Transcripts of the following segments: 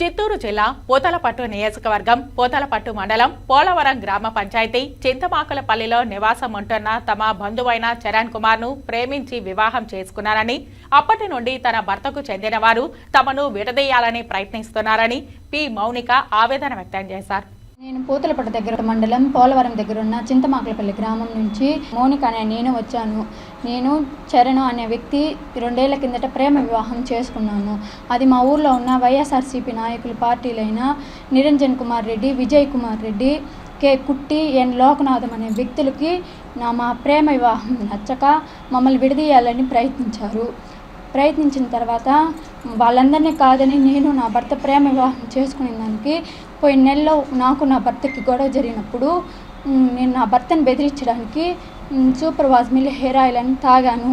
చిత్తూరు జిల్లా పోతలపట్టు నియోజకవర్గం పోతలపట్టు మండలం పోలవరం గ్రామ పంచాయతీ చింతమాకులపల్లిలో నివాసం ఉంటున్న తమ బంధువైన చరణ్ కుమార్ను ప్రేమించి వివాహం చేసుకున్నారని అప్పటి నుండి తన భర్తకు చెందిన వారు తమను విడదీయాలని ప్రయత్నిస్తున్నారని పి మౌనిక ఆవేదన వ్యక్తం చేశారు. నేను పూతలపట్టు దగ్గర మండలం పోలవరం దగ్గర ఉన్న చింతమాకలపల్లి గ్రామం నుంచి మౌనిక అనే నేను వచ్చాను. నేను చరణ్ అనే వ్యక్తి రెండేళ్ళ కిందట ప్రేమ వివాహం చేసుకున్నాను. అది మా ఊర్లో ఉన్న వైఎస్ఆర్సీపీ నాయకులు పార్టీలైన నిరంజన్ కుమార్ రెడ్డి విజయ్ కుమార్ రెడ్డి కే కుట్టి ఎన్ లోకనాథం అనే వ్యక్తులకి నా మా ప్రేమ వివాహం నచ్చక మమ్మల్ని విడదీయాలని ప్రయత్నించారు. ప్రయత్నించిన తర్వాత వాళ్ళందరినీ కాదని నేను నా భర్త ప్రేమ వివాహం చేసుకునే దానికి పోయిన నెలలో నాకు నా భర్తకి గొడవ జరిగినప్పుడు నేను నా భర్తను బెదిరించడానికి super Vasmol hair oil అని తాగాను.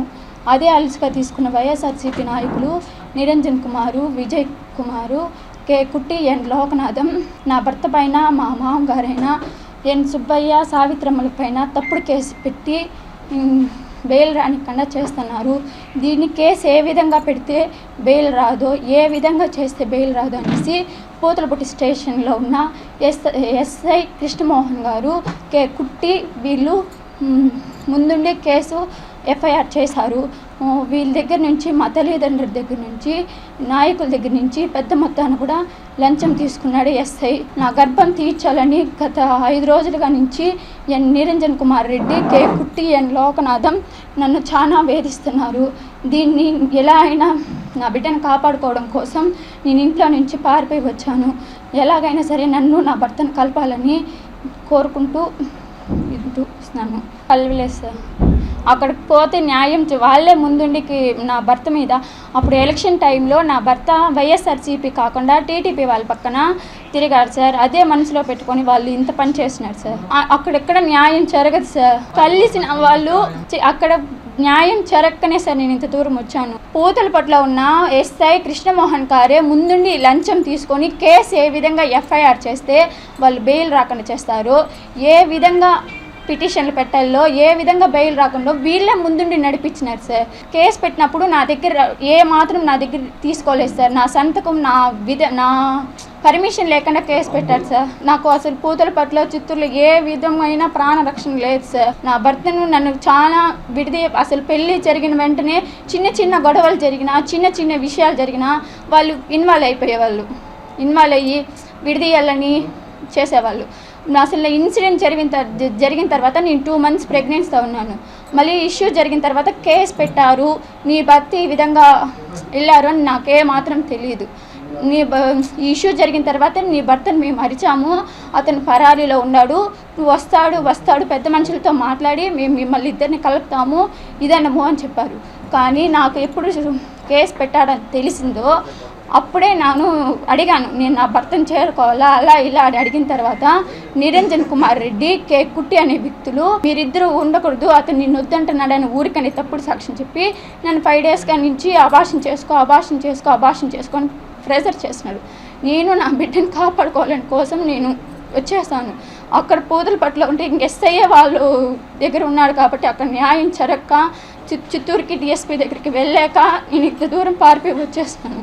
అదే అలసిగా తీసుకున్న వైఎస్ఆర్సీపీ నాయకులు నిరంజన్ కుమారు విజయ్ కుమారు కే కుట్టి ఎన్ లోకనాథం నా భర్త పైన మా మామగారైన ఎన్ సుబ్బయ్య సావిత్రమ్మల పైన తప్పుడు కేసు పెట్టి బెయిల్ రానికుండా చేస్తున్నారు. దీన్ని కేసు ఏ విధంగా పెడితే బెయిల్ రాదో ఏ విధంగా చేస్తే బెయిల్ రాదు అనేసి పూతలపట్టి స్టేషన్లో ఉన్న ఎస్ ఎస్ఐ కృష్ణమోహన్ గారు కే కుట్టి వీళ్ళు ముందుండే కేసు ఎఫ్ఐఆర్ చేశారు. వీళ్ళ దగ్గర నుంచి మా తల్లిదండ్రుల దగ్గర నుంచి నాయకుల దగ్గర నుంచి పెద్ద మొత్తాన్ని కూడా లంచం తీసుకున్నాడు ఎస్ఐ. నా గర్భం తీర్చాలని గత ఐదు రోజులుగా నుంచి ఎన్ నిరంజన్ కుమార్ రెడ్డి కే కుట్టి ఎన్ లోకనాథం నన్ను చాలా వేధిస్తున్నారు. దీన్ని ఎలా అయినా నా బిడ్డను కాపాడుకోవడం కోసం నేను ఇంట్లో నుంచి పారిపోయి వచ్చాను. ఎలాగైనా సరే నన్ను నా భర్తను కలపాలని కోరుకుంటూ ఇస్తున్నాను కలవలేదు సార్. అక్కడికి పోతే న్యాయం వాళ్ళే ముందుండికి నా భర్త మీద. అప్పుడు ఎలక్షన్ టైంలో నా భర్త వైఎస్ఆర్సీపీ కాకుండా టీడీపీ వాళ్ళ పక్కన తిరిగారు సార్. అదే మనసులో పెట్టుకొని వాళ్ళు ఇంత పని చేస్తున్నారు సార్. అక్కడెక్కడ న్యాయం జరగదు సార్. కలిసిన వాళ్ళు అక్కడ న్యాయం జరగకనే సార్ నేను ఇంత దూరం వచ్చాను. పూతల పట్ల ఉన్న ఎస్ఐ కృష్ణమోహన్ గారే ముందుండి లంచం తీసుకొని కేసు ఏ విధంగా ఎఫ్ఐఆర్ చేస్తే వాళ్ళు బెయిల్ రాకుండా చేస్తారు. ఏ విధంగా పిటిషన్లు పెట్టాలో ఏ విధంగా బెయిల్ రాకుండా వీళ్ళే ముందుండి నడిపించినారు సార్. కేసు పెట్టినప్పుడు నా దగ్గర ఏ మాత్రం నా దగ్గర తీసుకోలేదు సార్. నా సంతకం నా విధ నా పర్మిషన్ లేకుండా కేసు పెట్టారు సార్. నాకు అసలు పూతల పట్ల చిత్తూరులో ఏ విధమైన ప్రాణ రక్షణ లేదు సార్. నా భర్తను నన్ను చాలా విడిది అసలు పెళ్ళి జరిగిన వెంటనే చిన్న చిన్న గొడవలు జరిగినా చిన్న చిన్న విషయాలు జరిగినా వాళ్ళు ఇన్వాల్వ్ అయిపోయేవాళ్ళు. ఇన్వాల్వ్ అయ్యి విడిదీయాలని చేసేవాళ్ళు. అసలు ఇన్సిడెంట్ జరిగిన జరిగిన తర్వాత నేను టూ మంత్స్ ప్రెగ్నెన్సీతో ఉన్నాను. మళ్ళీ ఇష్యూ జరిగిన తర్వాత కేసు పెట్టారు. నీ భర్త ఈ విధంగా వెళ్ళారు అని నాకే మాత్రం తెలియదు నీ బ- ఈ ఇష్యూ జరిగిన తర్వాత నీ భర్తను మేము మరిచాము అతను పరారీలో ఉన్నాడు. నువ్వు వస్తాడు వస్తాడు పెద్ద మనుషులతో మాట్లాడి మేము మిమ్మల్ని ఇద్దరిని కలుపుతాము. ఇదన్నము అని చెప్పారు. కానీ నాకు ఎప్పుడు కేసు పెట్టాడని తెలిసిందో అప్పుడే నేను అడిగాను నేను నా భర్తను చేరుకోవాలా? అలా ఇలా అని అడిగిన తర్వాత నిరంజన్ కుమార్ రెడ్డి కే కుట్టి అనే వ్యక్తులు మీరిద్దరూ ఉండకూడదు అతను నిన్ను వద్దంటున్నాడని ఊరికని తప్పుడు సాక్ష్యం చెప్పి నన్ను ఫైవ్ డేస్గా నుంచి అభాషణ చేసుకో అభాషణ చేసుకో అభాషణ చేసుకొని ప్రెజర్ చేస్తున్నాడు. నేను నా బిడ్డను కాపాడుకోవాలని కోసం నేను వచ్చేసాను. అక్కడ పూతల పట్ల ఉంటే ఇంక ఎస్ఐఏ వాళ్ళు దగ్గర ఉన్నాడు కాబట్టి అక్కడ న్యాయం జరగక చిత్- చిత్తూరుకి డిఎస్పీ దగ్గరికి వెళ్ళాక నేను ఇంత దూరం పారిపోయి వచ్చేస్తాను.